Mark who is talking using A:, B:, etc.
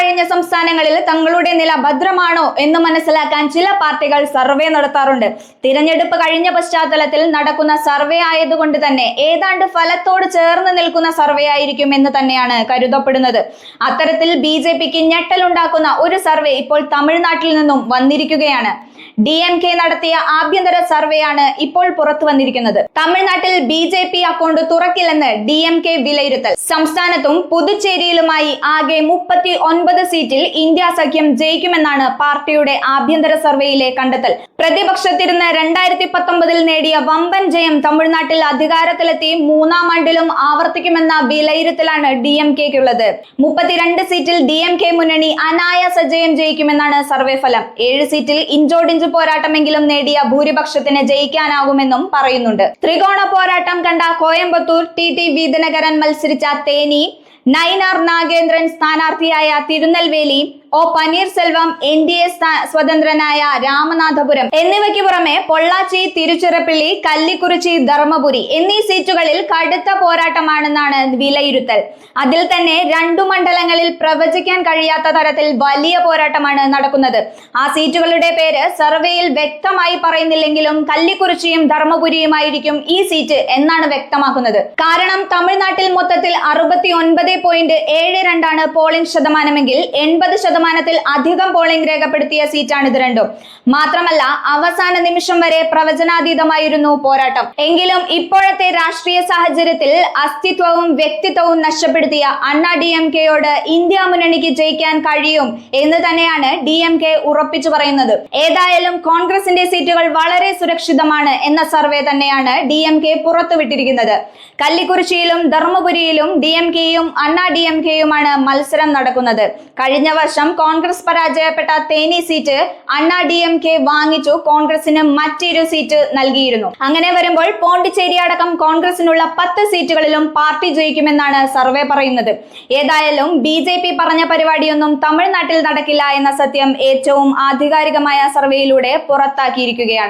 A: കഴിഞ്ഞ സംസ്ഥാനങ്ങളിൽ തങ്ങളുടെ നില ഭദ്രമാണോ എന്ന് മനസ്സിലാക്കാൻ ചില പാർട്ടികൾ സർവേ നടത്താറുണ്ട്. തിരഞ്ഞെടുപ്പ് കഴിഞ്ഞ പശ്ചാത്തലത്തിൽ നടക്കുന്ന സർവേ ആയതുകൊണ്ട് തന്നെ ഏതാണ്ട് ഫലത്തോട് ചേർന്ന് നിൽക്കുന്ന സർവേ ആയിരിക്കും എന്ന് തന്നെയാണ് കരുതപ്പെടുന്നത്. അത്തരത്തിൽ ബി ജെ പിക്ക് ഞെട്ടലുണ്ടാക്കുന്ന ഒരു സർവേ ഇപ്പോൾ തമിഴ്നാട്ടിൽ നിന്നും വന്നിരിക്കുകയാണ്. ഡി എം കെ നടത്തിയ ആഭ്യന്തര സർവേയാണ് ഇപ്പോൾ പുറത്തു വന്നിരിക്കുന്നത്. തമിഴ്നാട്ടിൽ ബി ജെ പി അക്കൗണ്ട് തുറക്കില്ലെന്ന് ഡി എം കെ വിലയിരുത്തൽ. സംസ്ഥാനത്തും പുതുച്ചേരിയിലുമായി ആകെ മുപ്പത്തി ഒൻപത് സീറ്റിൽ ഇന്ത്യ സഖ്യം ജയിക്കുമെന്നാണ് പാർട്ടിയുടെ ആഭ്യന്തര സർവേയിലെ കണ്ടെത്തൽ. പ്രതിപക്ഷത്തിരുന്ന് രണ്ടായിരത്തി പത്തൊമ്പതിൽ നേടിയ വമ്പൻ ജയം തമിഴ്നാട്ടിൽ അധികാരത്തിലെത്തി മൂന്നാം ആണ്ടിലും ആവർത്തിക്കുമെന്ന വിലയിരുത്തലാണ് ഡി എം കെക്കുള്ളത് മുപ്പത്തിരണ്ട് സീറ്റിൽ ഡി എം കെ മുന്നണി അനായാസ ജയം ജയിക്കുമെന്നാണ് സർവേ ഫലം. ഏഴ് സീറ്റിൽ ഇഞ്ചോടിഞ്ച് പോരാട്ടമെങ്കിലും നേടിയ ഭൂരിപക്ഷത്തിന് ജയിക്കാനാകുമെന്നും പറയുന്നുണ്ട്. ത്രികോണ പോരാട്ടം കണ്ട കോയമ്പത്തൂർ ടി ടി വീതനകരൻ മത്സരിച്ച Theni Nainar Nagendran സ്ഥാനാർത്ഥിയായ Tirunelveli O Panneerselvam N D A സ്വതന്ത്രനായ Ramanathapuram. എന്നിവയ്ക്ക് പുറമെ പൊള്ളാച്ചി തിരുച്ചിറപ്പള്ളി കല്ലിക്കുറിച്ചി ധർമ്മപുരി എന്നീ സീറ്റുകളിൽ കടുത്ത പോരാട്ടമാണെന്നാണ് വിലയിരുത്തൽ. അതിൽ തന്നെ രണ്ടു മണ്ഡലങ്ങളിൽ പ്രവചിക്കാൻ കഴിയാത്ത തരത്തിൽ വലിയ പോരാട്ടമാണ് നടക്കുന്നത്. ആ സീറ്റുകളുടെ പേര് സർവേയിൽ വ്യക്തമായി പറയുന്നില്ലെങ്കിലും കല്ലിക്കുറിച്ചിയും ധർമ്മപുരിയുമായിരിക്കും ഈ സീറ്റ് എന്നാണ് വ്യക്തമാക്കുന്നത്. കാരണം തമിഴ്നാട്ടിൽ മൊത്തത്തിൽ അറുപത്തി ഒൻപത് പോയിന്റ് ഏഴ് രണ്ടാണ് പോളിംഗ് ശതമാനമെങ്കിൽ എൺപത് ശതമാനത്തിൽ അധികം പോളിംഗ് രേഖപ്പെടുത്തിയ സീറ്റാണ് ഇത് രണ്ടും. മാത്രമല്ല അവസാന നിമിഷം വരെ പ്രവചനാതീതമായിരുന്നു പോരാട്ടം. എങ്കിലും ഇപ്പോഴത്തെ രാഷ്ട്രീയ സാഹചര്യത്തിൽ അസ്തിത്വവും വ്യക്തിത്വവും നഷ്ടപ്പെടുത്തിയ അണ്ണാ ഡി എം കെയോട് ഇന്ത്യ മുന്നണിക്ക് ജയിക്കാൻ കഴിയും എന്ന് തന്നെയാണ് ഡി എം കെ ഉറപ്പിച്ചു പറയുന്നത്. ഏതായാലും കോൺഗ്രസിന്റെ സീറ്റുകൾ വളരെ സുരക്ഷിതമാണ് എന്ന സർവേ തന്നെയാണ് ഡി എം കെ പുറത്തുവിട്ടിരിക്കുന്നത്. കല്ലിക്കുറിശിയിലും ധർമ്മപുരിയിലും ഡി എം കെയും അണ്ണാ ഡി എം കെയുമാണ് മത്സരം നടക്കുന്നത്. കഴിഞ്ഞ വർഷം കോൺഗ്രസ് പരാജയപ്പെട്ട Theni seat Anna D M K വാങ്ങിച്ചു. കോൺഗ്രസിന് മറ്റൊരു സീറ്റ് നൽകിയിരുന്നു. അങ്ങനെ വരുമ്പോൾ പോണ്ടിച്ചേരി അടക്കം കോൺഗ്രസിനുള്ള പത്ത് സീറ്റുകളിലും പാർട്ടി ജയിക്കുമെന്നാണ് സർവേ പറയുന്നത്. ഏതായാലും ബി ജെ പി പറഞ്ഞ പരിപാടിയൊന്നും തമിഴ്നാട്ടിൽ നടക്കില്ല എന്ന സത്യം ഏറ്റവും ആധികാരികമായ സർവേയിലൂടെ പുറത്താക്കിയിരിക്കുകയാണ്.